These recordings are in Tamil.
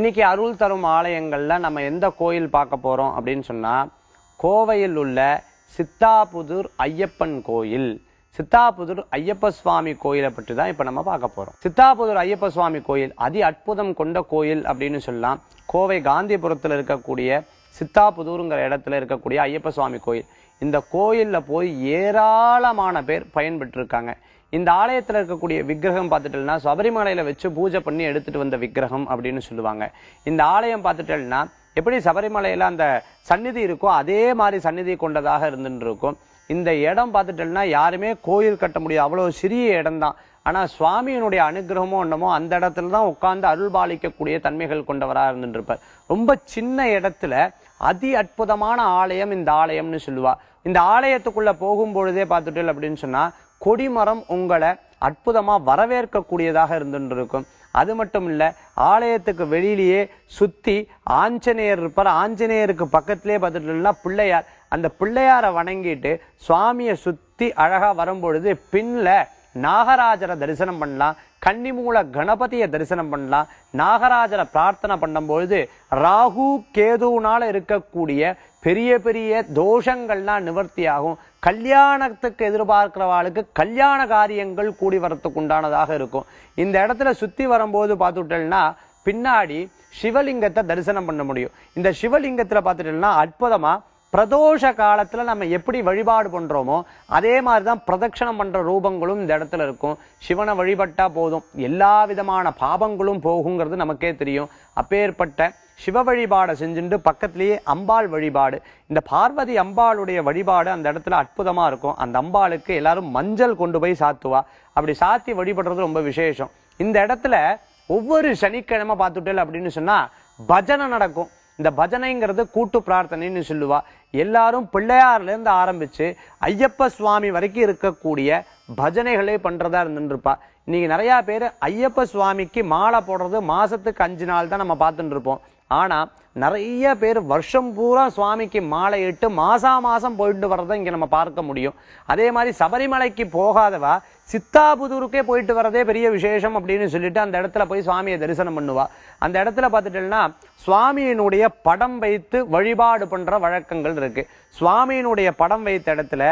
இன்னைக்கு அருள் தரும் ஆலயங்கள்ல நம்ம எந்த கோயில் பார்க்க போறோம் அப்படின்னு சொன்னா கோவையில் உள்ள சித்தாபுதூர் ஐயப்பன் கோயில். சித்தாபுதூர் ஐயப்ப சுவாமி கோயிலை பற்றி தான் இப்ப நம்ம பார்க்க போறோம். சித்தாபுதூர் ஐயப்ப சுவாமி கோயில் அதி அற்புதம் கொண்ட கோயில் அப்படின்னு சொல்லலாம். கோவை காந்திபுரத்துல இருக்கக்கூடிய சித்தாபுதூருங்கிற இடத்துல இருக்கக்கூடிய ஐயப்ப சுவாமி கோயில். இந்த கோயிலில் போய் ஏராளமான பேர் பயன்பெற்றிருக்காங்க. இந்த ஆலயத்தில் இருக்கக்கூடிய விக்கிரகம் பார்த்துட்டோம்னா சபரிமலையில் வச்சு பூஜை பண்ணி எடுத்துட்டு வந்த விக்கிரகம் அப்படின்னு சொல்லுவாங்க. இந்த ஆலயம் பார்த்துட்டோம்னா எப்படி சபரிமலையில் அந்த சந்நிதி இருக்கோ அதே மாதிரி சந்நிதி கொண்டதாக இருந்துட்டு இருக்கும் இந்த இடம் பார்த்துட்டோம்னா யாருமே கோயில் கட்ட முடியாது. அவ்வளோ சிறிய இடம் தான் சுவாமியினுடைய அனுகிரகமோ என்னமோ அந்த இடத்துல தான் உட்கார்ந்து அருள் பாலிக்கக்கூடிய தன்மைகள் கொண்டவராக இருந்துட்டு இருப்பார் ரொம்ப சின்ன இடத்துல அதி அற்புதமான ஆலயம் இந்த ஆலயம்னு சொல்லுவா. இந்த ஆலயத்துக்குள்ள போகும் பொழுதே பார்த்துட்டு அப்படின்னு சொன்னா கொடிமரம் உங்களை அற்புதமா வரவேற்கக்கூடியதாக இருந்துருக்கும். அது மட்டும் இல்ல ஆலயத்துக்கு வெளியிலேயே சுத்தி ஆஞ்சநேயர் இருப்பார். ஆஞ்சநேயருக்கு பக்கத்திலே பார்த்துட்டுனா பிள்ளையார். அந்த பிள்ளையாரை வணங்கிட்டு சுவாமியை சுத்தி அழகா வரும்பொழுது பின்ல நாகராஜரை தரிசனம் பண்ணலாம். கன்னிமூல கணபதியை தரிசனம் பண்ணலாம். நாகராஜரை பிரார்த்தனை பண்ணும்பொழுது ராகு கேதுனால இருக்கக்கூடிய பெரிய பெரிய தோஷங்கள்லாம் நிவர்த்தியாகும். கல்யாணத்துக்கு எதிர்பார்க்கிறவாளுக்கு கல்யாண காரியங்கள் கூடி வரத்துக்கு உண்டானதாக இருக்கும். இந்த இடத்துல சுத்தி வரும்போது பார்த்துட்டேன்னா பின்னாடி சிவலிங்கத்தை தரிசனம் பண்ண முடியும். இந்த சிவலிங்கத்துல பார்த்துட்டேன்னா அற்புதமா பிரதோஷ காலத்தில் நம்ம எப்படி வழிபாடு பண்ணுறோமோ அதே மாதிரி தான் பிரதட்சணம் பண்ணுற ரூபங்களும் இந்த இடத்துல இருக்கும். சிவனை வழிபட்டால் போதும். எல்லா விதமான பாபங்களும் போகுங்கிறது நமக்கே தெரியும். அப்பேற்பட்ட சிவ வழிபாடை செஞ்சுட்டு பக்கத்திலேயே அம்பாள் வழிபாடு. இந்த பார்வதி அம்பாளுடைய வழிபாடு அந்த இடத்துல அற்புதமாக இருக்கும். அந்த அம்பாளுக்கு எல்லாரும் மஞ்சள் கொண்டு போய் சாத்துவா. அப்படி சாத்தி வழிபடுறது ரொம்ப விசேஷம். இந்த இடத்துல ஒவ்வொரு சனிக்கிழமை பார்த்துட்டேன் அப்படின்னு சொன்னால் பஜனை நடக்கும். இந்த பஜனைங்கிறது கூட்டு பிரார்த்தனைன்னு சொல்லுவா. எல்லாரும் பிள்ளையார்ல இருந்து ஆரம்பிச்சு ஐயப்ப சுவாமி வரைக்கும் இருக்கக்கூடிய பஜனைகளே பண்றதா இருந்துருப்பா. நீங்கள் நிறையா நிறைய பேர் ஐயப்ப சுவாமிக்கு மாலை போடுறது மாசத்துக்கு அஞ்சு நாள் தான் நம்ம பார்த்துட்டு இருப்போம். ஆனா நிறைய பேர் வருஷம் பூரா சுவாமிக்கு மாலை இட்டு மாசா மாசம் போயிட்டு வர்றதை இங்க நம்ம பார்க்க முடியும். அதே மாதிரி சபரிமலைக்கு போகாதவா சித்தாபுதூருக்கே போயிட்டு வரதே பெரிய விசேஷம் அப்படின்னு சொல்லிட்டு அந்த இடத்துல போய் சுவாமியை தரிசனம் பண்ணுவா. அந்த இடத்துல பார்த்துட்டேன்னா சுவாமியினுடைய படம் வைத்து வழிபாடு பண்ற வழக்கங்கள் இருக்கு. சுவாமியினுடைய படம் வைத்த இடத்துல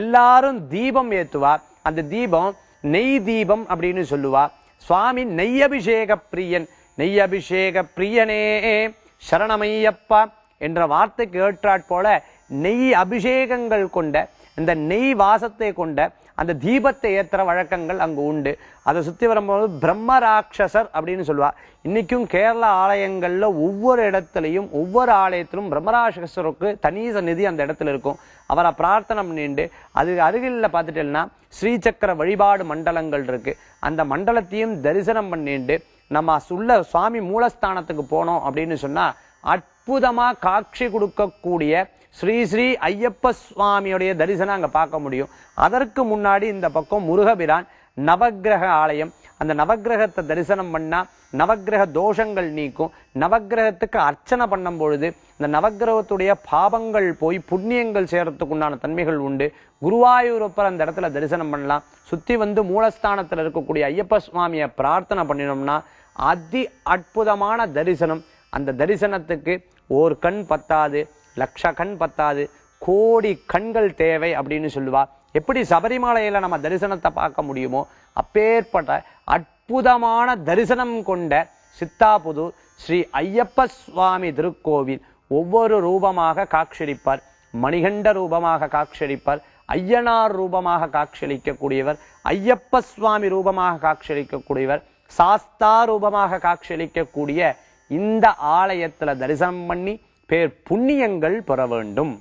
எல்லாரும் தீபம் ஏத்துவா. அந்த தீபம் நெய் தீபம் அப்படின்னு சொல்லுவா. சுவாமி நெய்யபிஷேக பிரியன். நெய்யபிஷேக பிரியனே சரணமையப்பா என்ற வார்த்தைக்கு ஏற்றாற் போல நெய் அபிஷேகங்கள் கொண்ட இந்த நெய் வாசத்தை கொண்ட அந்த தீபத்தை ஏற்றுற வழக்கங்கள் அங்கு உண்டு. அதை சுத்தி வரும்போது பிரம்மராட்சசர் அப்படின்னு சொல்லுவா. இன்னைக்கும் கேரள ஆலயங்கள்ல ஒவ்வொரு இடத்துலையும் ஒவ்வொரு ஆலயத்திலும் பிரம்மராட்சசருக்கு தனி சந்நிதி அந்த இடத்துல இருக்கும். அவரை பிரார்த்தனை பண்ணிட்டு அது அருகில் பார்த்துட்டேன்னா ஸ்ரீசக்கர வழிபாடு மண்டலங்கள் இருக்கு. அந்த மண்டலத்தையும் தரிசனம் பண்ணிட்டு நம்ம உள்ள சுவாமி மூலஸ்தானத்துக்கு போனோம் அப்படின்னு சொன்னா அற்புதமா காட்சி கொடுக்கக்கூடிய ஸ்ரீ ஸ்ரீ ஐயப்ப சுவாமியுடைய தரிசனம் அங்க பார்க்க முடியும். அதற்கு முன்னாடி இந்த பக்கம் முருகபிரான் நவக்கிரக ஆலயம். அந்த நவக்கிரகத்தை தரிசனம் பண்ணா நவக்கிரக தோஷங்கள் நீக்கும். நவக்கிரகத்துக்கு அர்ச்சனை பண்ணும் பொழுது இந்த நவக்கிரகத்துடைய பாபங்கள் போய் புண்ணியங்கள் சேரத்துக்கு உண்டான தன்மைகள் உண்டு. குருவாயூரப்பர் அந்த இடத்துல தரிசனம் பண்ணலாம். சுத்தி வந்து மூலஸ்தானத்துல இருக்கக்கூடிய ஐயப்ப சுவாமியை பிரார்த்தனை பண்ணினோம்னா அதி அற்புதமான தரிசனம். அந்த தரிசனத்துக்கு ஓர் கண் பத்தாது லட்ச கண் பத்தாது கோடி கண்கள் தேவை அப்படின்னு சொல்லுவா. எப்படி சபரிமலையில நம்ம தரிசனத்தை பார்க்க முடியுமோ அப்பேற்பட்ட அற்புதமான தரிசனம் கொண்ட சித்தாபுதூர் ஸ்ரீ ஐயப்ப சுவாமி திருக்கோவில் ஒவ்வொரு ரூபமாக காட்சியளிப்பார். மணிகண்ட ரூபமாக காட்சியளிப்பார். ஐயனார் ரூபமாக காட்சியளிக்கக்கூடியவர். ஐயப்ப சுவாமி ரூபமாக காட்சியளிக்கக்கூடியவர். சாஸ்தா ரூபமாக காட்சியளிக்கக்கூடிய இந்த ஆலயத்துல தரிசனம் பண்ணி பேர் புண்ணியங்கள் பெற வேண்டும்.